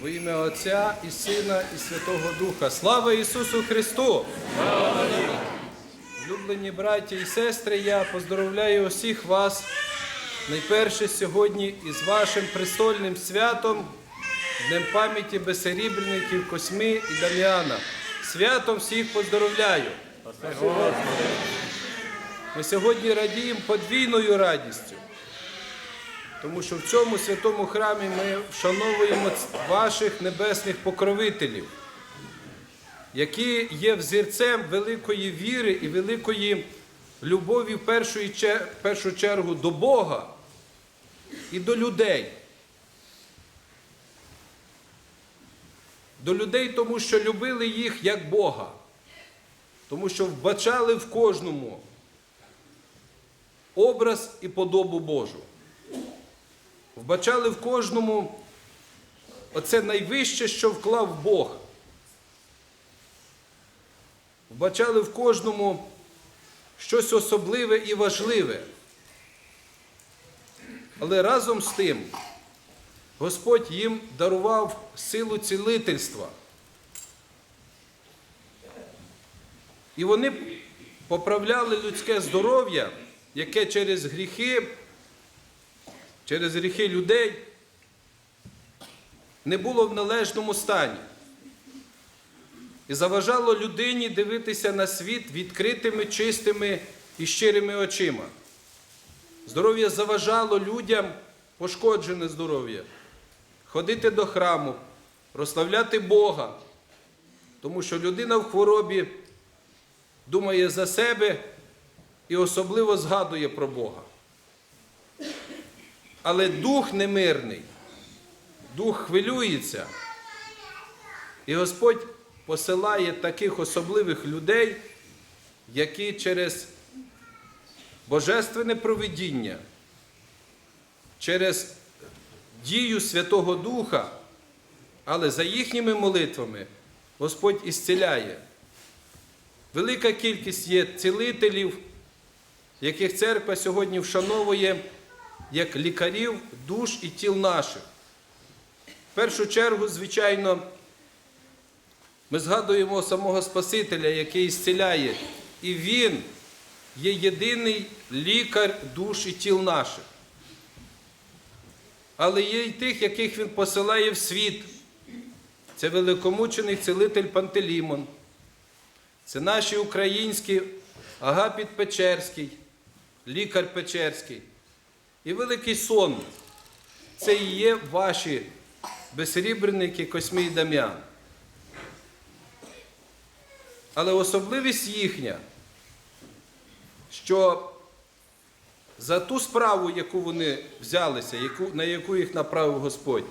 Во ім'я Отця і Сина, і Святого Духа. Слава Ісусу Христу! Улюблені браті і сестри, я поздоровляю усіх вас найперше сьогодні із вашим престольним святом, Днем пам'яті безсерібряників Косьми і Дам'яна. Святом всіх поздоровляю! Ми сьогодні радіємо подвійною радістю, тому що в цьому святому храмі ми вшановуємо ваших небесних покровителів, які є взірцем великої віри і великої любові в першу, чергу до Бога і до людей. До людей, тому що любили їх як Бога, тому що вбачали в кожному образ і подобу Божу. Вбачали в кожному оце найвище, що вклав Бог. Вбачали в кожному щось особливе і важливе. Але разом з тим Господь їм дарував силу цілительства. І вони поправляли людське здоров'я, яке через гріхи, через гріхи людей не було в належному стані. І заважало людині дивитися на світ відкритими, чистими і щирими очима. Здоров'я заважало людям, пошкоджене здоров'я, ходити до храму, прославляти Бога, тому що людина в хворобі думає за себе і особливо згадує про Бога. Але дух немирний, дух хвилюється. І Господь посилає таких особливих людей, які через божественне провидіння, через дію Святого Духа, але за їхніми молитвами Господь ісціляє. Велика кількість є цілителів, яких церква сьогодні вшановує як лікарів душ і тіл наших. В першу чергу, звичайно, ми згадуємо самого Спасителя, який зціляє, і Він є єдиний лікар душ і тіл наших. Але є й тих, яких Він посилає в світ. Це великомучений цілитель Пантелімон. Це наші українські Агапіт Печерський, лікар Печерський. І Великий Сон. Це і є ваші безсрібреники Космій Дам'ян. Але особливість їхня, що за ту справу, яку вони взялися, на яку їх направив Господь,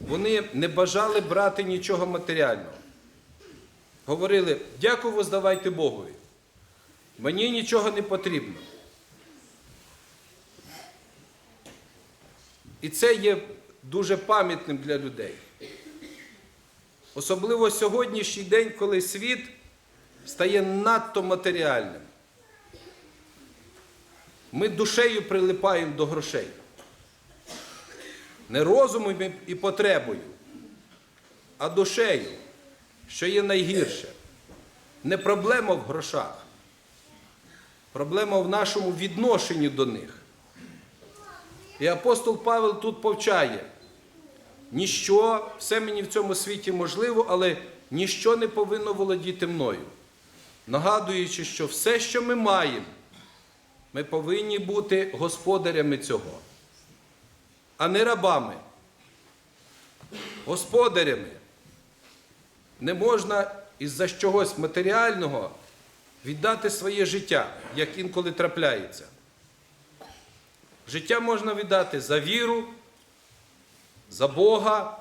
вони не бажали брати нічого матеріального. Говорили, дякую, воздавайте Богові. Мені нічого не потрібно. І це є дуже пам'ятним для людей. Особливо сьогоднішній день, коли світ стає надто матеріальним. Ми душею прилипаємо до грошей. Не розумом і- потребою, а душею, що є найгірше. Не проблема в грошах, проблема в нашому відношенні до них. І апостол Павел тут повчає, ніщо, все мені в цьому світі можливо, але ніщо не повинно володіти мною. Нагадуючи, що все, що ми маємо, ми повинні бути господарями цього, а не рабами. Господарями. Не можна із-за чогось матеріального віддати своє життя, як інколи трапляється. Життя можна віддати за віру, за Бога,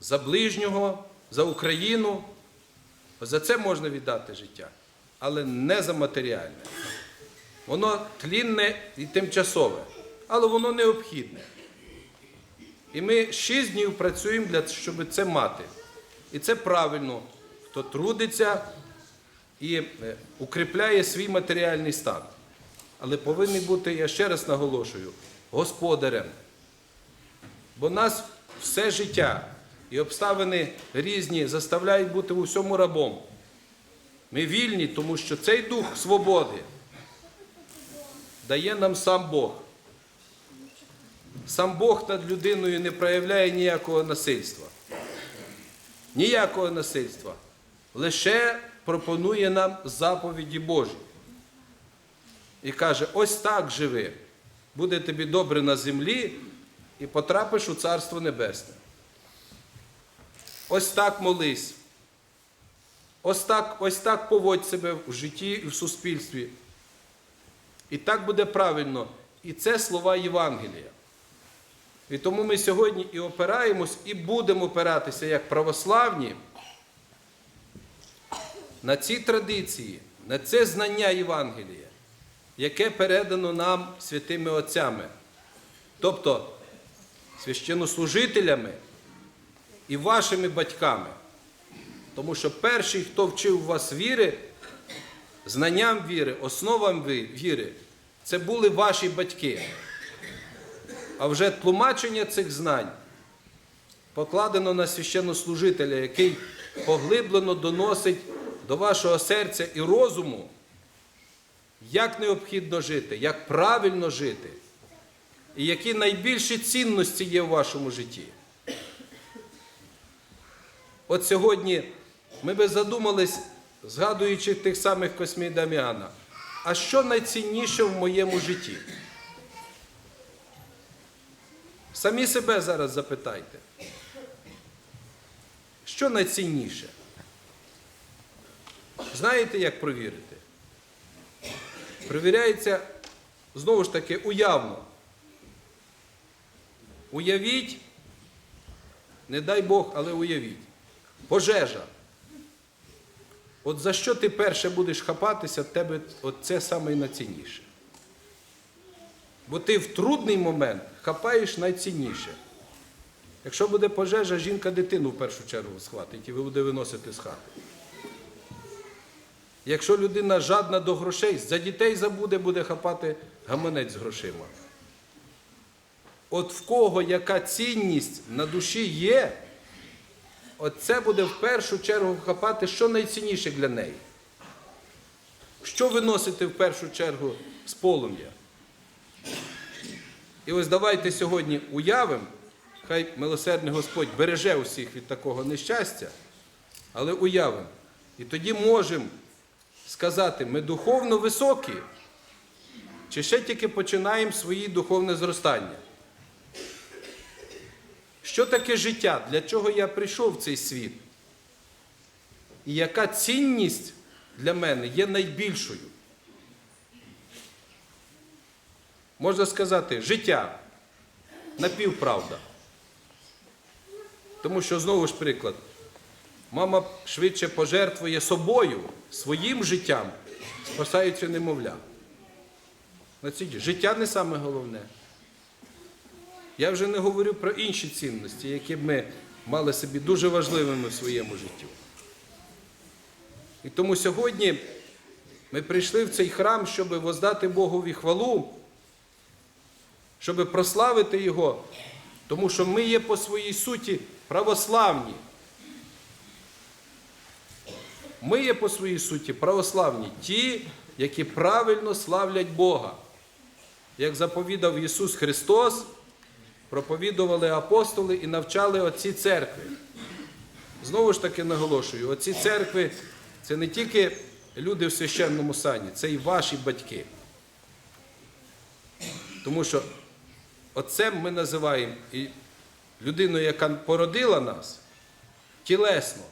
за ближнього, за Україну. За це можна віддати життя, але не за матеріальне. Воно тлінне і тимчасове, але воно необхідне. І ми шість днів працюємо, для, щоб це мати. І це правильно, хто трудиться і е, укріпляє свій матеріальний стан. Але повинні бути, я ще раз наголошую, господарем. Бо нас все життя і обставини різні заставляють бути у всьому рабом. Ми вільні, тому що цей дух свободи дає нам сам Бог. Сам Бог над людиною не проявляє ніякого насильства. Ніякого насильства. Лише пропонує нам заповіді Божі. І каже: ось так живи, буде тобі добре на землі і потрапиш у Царство Небесне. Ось так молись. Ось так, ось так поводь себе в житті і в суспільстві. І так буде правильно. І це слова Євангелія. І тому ми сьогодні і опираємось, і будемо опиратися як православні на ці традиції, на це знання Євангелія, яке передано нам святими Отцями, тобто священнослужителями і вашими батьками. Тому що перший, хто вчив вас віри, знанням віри, основам віри, це були ваші батьки. А вже тлумачення цих знань покладено на священнослужителя, який поглиблено доносить до вашого серця і розуму, як необхідно жити, як правильно жити, і які найбільші цінності є в вашому житті. От сьогодні ми би задумались, згадуючи тих самих Космій Даміана, а що найцінніше в моєму житті? Самі себе зараз запитайте. Що найцінніше? Знаєте, як провірити? Провіряється знову ж таки уявно. Уявіть, не дай Бог, але уявіть. Пожежа. От за що ти перше будеш хапатися, тебе от це саме найцінніше. Бо ти в трудний момент хапаєш найцінніше. Якщо буде пожежа, жінка дитину в першу чергу схватить і буде виносити з хати. Якщо людина жадна до грошей, за дітей забуде, буде хапати гаманець з грошима. От в кого яка цінність на душі є, от це буде в першу чергу хапати, що найцінніше для неї. Що виносити в першу чергу з полум'я? І ось давайте сьогодні уявимо, хай милосердний Господь береже усіх від такого нещастя, але уявимо. І тоді можемо сказати, ми духовно високі, чи ще тільки починаємо своє духовне зростання. Що таке життя? Для чого я прийшов в цей світ? І яка цінність для мене є найбільшою? Можна сказати, життя напівправда. Тому що, знову ж приклад, мама швидше пожертвує собою, своїм життям, спасаючи немовля. Життя не саме головне. Я вже не говорю про інші цінності, які б ми мали собі дуже важливими в своєму житті. І тому сьогодні ми прийшли в цей храм, щоб воздати Богові хвалу, щоб прославити Його, тому що ми є по своїй суті православні. Ми є по своїй суті православні, ті, які правильно славлять Бога. Як заповідав Ісус Христос, проповідували апостоли і навчали отці церкви. Знову ж таки наголошую, оці церкви це не тільки люди в священному сані, це і ваші батьки. Тому що отцем ми називаємо і людину, яка породила нас тілесно.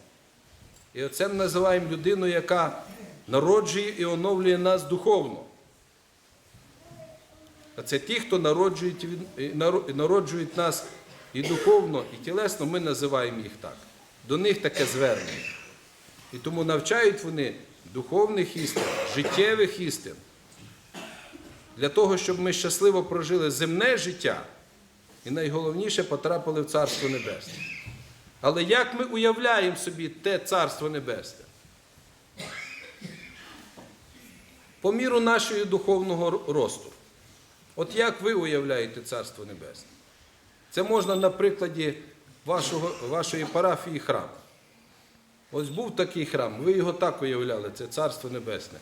І отцем називаємо людину, яка народжує і оновлює нас духовно. А це ті, хто народжують, народжують нас і духовно, і тілесно, ми називаємо їх так. До них таке звернення. І тому навчають вони духовних істин, життєвих істин. Для того, щоб ми щасливо прожили земне життя і найголовніше потрапили в Царство Небесне. Але як ми уявляємо собі те Царство Небесне? По міру нашого духовного росту. От як ви уявляєте Царство Небесне? Це можна на прикладі вашого, вашої парафії храм. Ось був такий храм, ви його так уявляли, це Царство Небесне.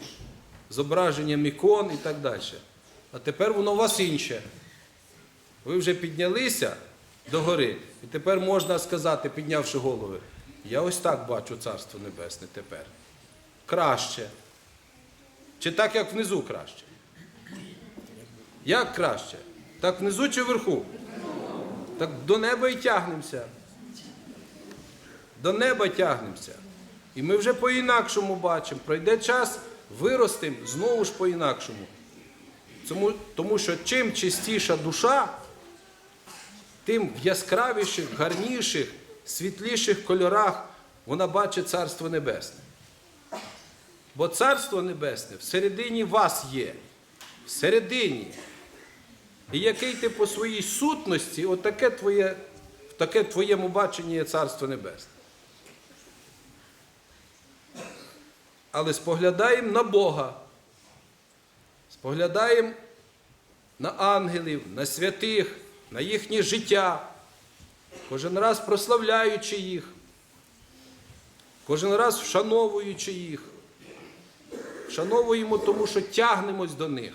Зображенням ікон і так далі. А тепер воно у вас інше. Ви вже піднялися до гори, і тепер можна сказати, піднявши голови, я ось так бачу Царство Небесне тепер. Краще. Чи так, як внизу краще? Як краще? Так внизу чи вверху? Так до неба і тягнемося. До неба тягнемося. І ми вже по-інакшому бачимо. Пройде час, виростемо знову ж по-інакшому. Тому, тому що чим чистіша душа, тим в яскравіших, гарніших, світліших кольорах вона бачить Царство Небесне. Бо Царство Небесне всередині вас є. Всередині. І який ти по своїй сутності, отаке твоє, в таке твоєму баченні є Царство Небесне. Але споглядаємо на Бога, споглядаємо на ангелів, на святих, на їхнє життя, кожен раз прославляючи їх, кожен раз вшановуючи їх. Вшановуємо, тому що тягнемось до них.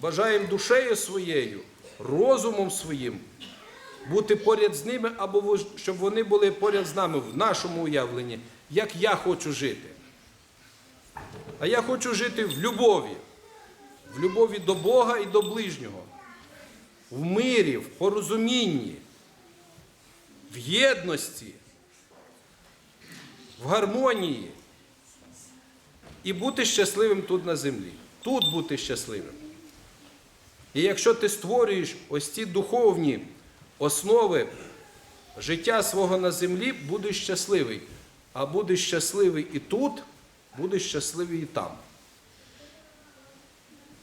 Бажаємо душею своєю, розумом своїм бути поряд з ними, або щоб вони були поряд з нами в нашому уявленні, як я хочу жити. А я хочу жити в любові, в любові до Бога і до ближнього, в мирі, в порозумінні, в єдності, в гармонії і бути щасливим тут на землі. Тут бути щасливим. І якщо ти створюєш ось ці духовні основи життя свого на землі, будеш щасливий. А будеш щасливий і тут, будеш щасливий і там.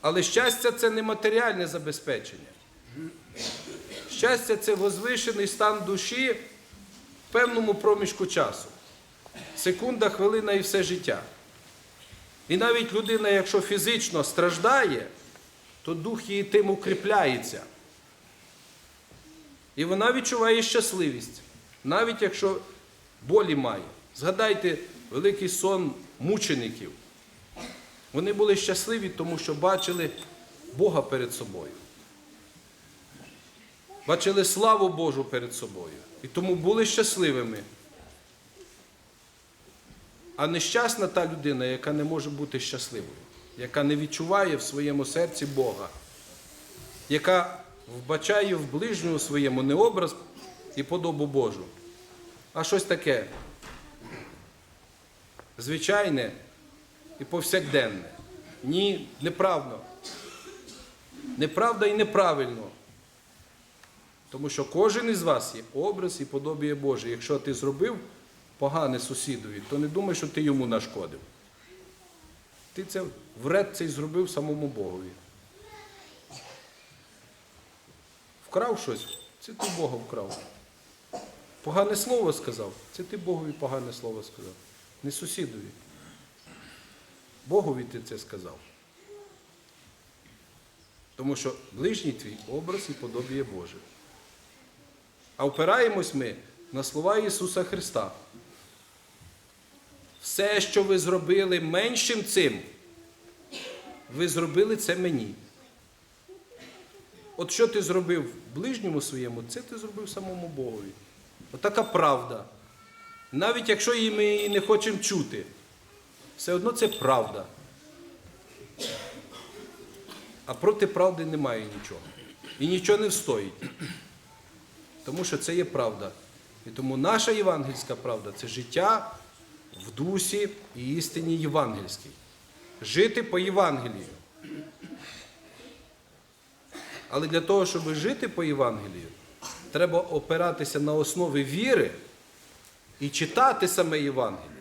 Але щастя це не матеріальне забезпечення. Щастя це возвишений стан душі в певному проміжку часу. Секунда, хвилина і все життя. І навіть людина, якщо фізично страждає, то дух її тим укріпляється. І вона відчуває щасливість, навіть якщо болі має. Згадайте великий сон мучеників. Вони були щасливі, тому що бачили Бога перед собою. Бачили славу Божу перед собою. І тому були щасливими. А нещасна та людина, яка не може бути щасливою, яка не відчуває в своєму серці Бога, яка вбачає в ближньому своєму не образ і подобу Божу, а щось таке звичайне і повсякденне. Ні, неправда. Неправда і неправильно. Тому що кожен із вас є образ і подобіє Боже. Якщо ти зробив погане сусідові, то не думай, що ти йому нашкодив. Ти це вред цей зробив самому Богові. Вкрав щось, це ти Бога вкрав. Погане слово сказав, це ти Богові погане слово сказав. Не сусідові. Богові ти це сказав. Тому що ближній твій образ і подобіє Боже. А опираємось ми на слова Ісуса Христа. Все, що ви зробили меншим цим, ви зробили це мені. От що ти зробив ближньому своєму, це ти зробив самому Богові. Отака правда. Навіть якщо її ми і не хочемо чути, все одно це правда. А проти правди немає нічого. І нічого не встоїть. Тому що це є правда. І тому наша євангельська правда це життя в дусі і істині євангельській. Жити по Євангелію. Але для того, щоб жити по Євангелію, треба опиратися на основі віри і читати саме Євангеліє.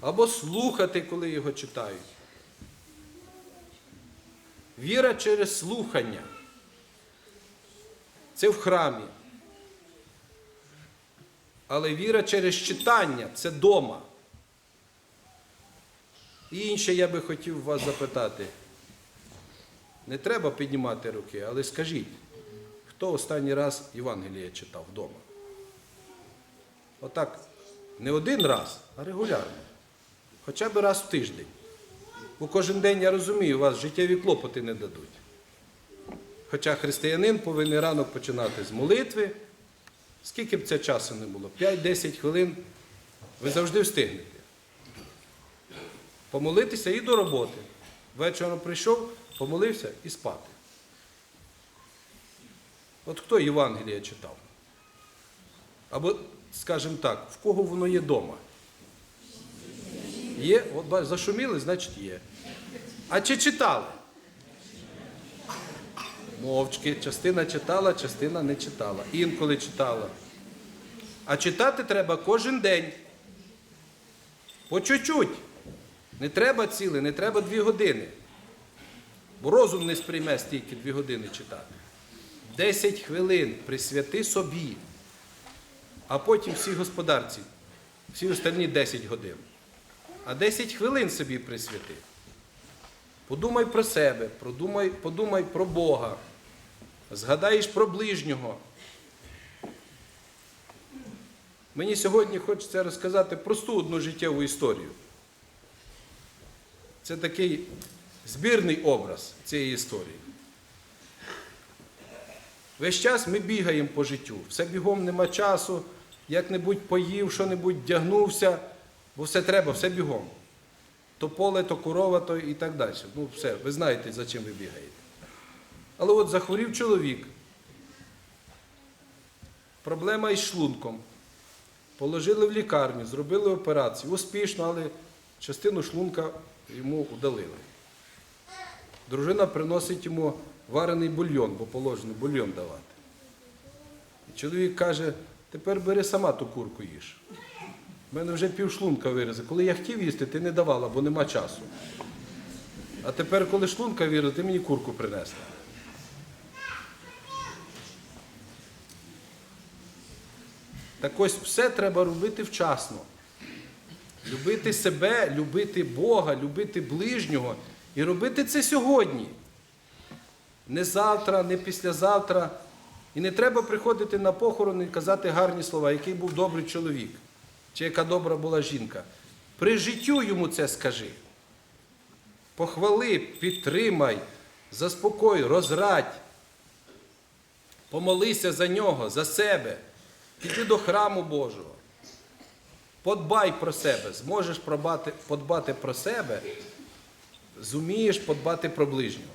Або слухати, коли його читають. Віра через слухання. Це в храмі. Але віра через читання це дома. І інше я би хотів вас запитати. Не треба піднімати руки, але скажіть, хто останній раз Євангеліє читав вдома? Отак, не один раз, а регулярно. Хоча б раз в тиждень. Бо кожен день я розумію, вас життєві клопоти не дадуть. Хоча християнин повинен ранок починати з молитви. Скільки б це часу не було? 5-10 хвилин ви завжди встигнете. Помолитися і до роботи. Вечором прийшов, помолився і спати. От хто Євангелія читав? Або, скажімо так, в кого воно є вдома? Є, от зашуміли, значить є. А чи читали? Мовчки, частина читала, частина не читала. Інколи читала. А читати треба кожен день. По чуть-чуть. Не треба ціле, не треба дві години. Бо розум не сприйме стільки дві години читати. Десять хвилин присвяти собі, а потім всій господарці, всі остальні 10 годин. А 10 хвилин собі присвяти. Подумай про себе, подумай, подумай про Бога, згадаєш про ближнього. Мені сьогодні хочеться розказати просту одну життєву історію. Це такий збірний образ цієї історії. Весь час ми бігаємо по життю, все бігом нема часу, як-небудь поїв, що-небудь вдягнувся, бо все треба, все бігом. То поле, то корова, то і так далі. Ну, все, ви знаєте, за чим ви бігаєте. Але от захворів чоловік. Проблема із шлунком. Положили в лікарню, зробили операцію. Успішно, але частину шлунка йому удалили. Дружина приносить йому варений бульйон, бо положено бульйон давати. І чоловік каже, тепер бери сама ту курку їж. У мене вже пів шлунка вирізав. Коли я хотів їсти, ти не давала, бо нема часу. А тепер, коли шлунка вирізав, ти мені курку принесла. Так ось все треба робити вчасно. Любити себе, любити Бога, любити ближнього і робити це сьогодні. Не завтра, не післязавтра. І не треба приходити на похорон і казати гарні слова, який був добрий чоловік, чи яка добра була жінка. При життю йому це скажи. Похвали, підтримай, заспокой, розрадь. Помолися за нього, за себе. Піди до храму Божого. Подбай про себе, зможеш пробати, подбати про себе, зумієш подбати про ближнього.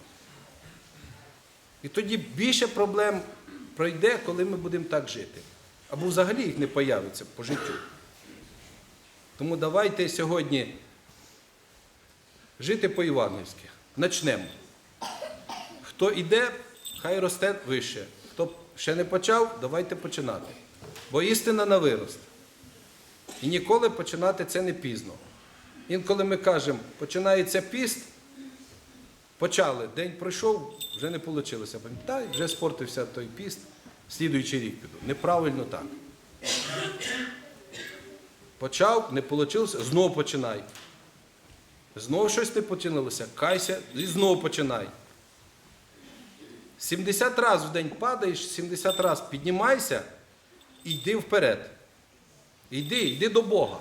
І тоді більше проблем пройде, коли ми будемо так жити. Або взагалі їх не появиться по життю. Тому давайте сьогодні жити по-івангельськи. Начнемо. Хто йде, хай росте вище. Хто ще не почав, давайте починати. Бо істина на вирост. І ніколи починати це не пізно. Інколи ми кажемо, починається піст, почали, день пройшов, вже не вийшло. Та вже спортився той піст, слідуючий рік піду. Неправильно так. Почав, не вийшло, знову починай. Знову щось не починалося, кайся і знову починай. 70 разів в день падаєш, 70 разів піднімайся йди вперед. Йди, йди до Бога.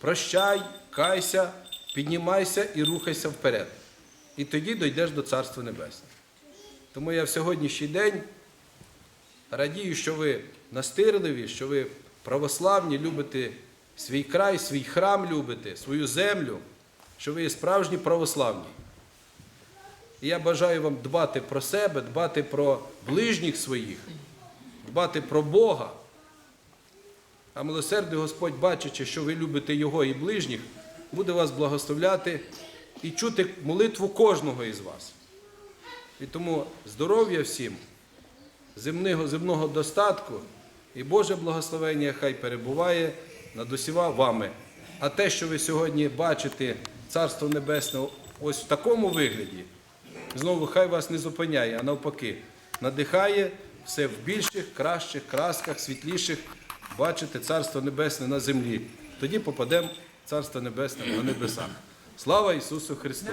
Прощай, кайся, піднімайся і рухайся вперед. І тоді дійдеш до Царства Небесного. Тому я в сьогоднішній день радію, що ви настирливі, що ви православні, любите свій край, свій храм любите, свою землю, що ви є справжні православні. І я бажаю вам дбати про себе, дбати про ближніх своїх, дбати про Бога. А милосердний Господь, бачачи, що ви любите Його і ближніх, буде вас благословляти і чути молитву кожного із вас. І тому здоров'я всім, земного, земного достатку і Боже благословення хай перебуває над усіма вами. А те, що ви сьогодні бачите, Царство Небесне ось в такому вигляді, знову хай вас не зупиняє, а навпаки, надихає все в більших, кращих красках, світліших бачити Царство Небесне на землі. Тоді попадемо в Царство Небесне на небесах. Слава Ісусу Христу!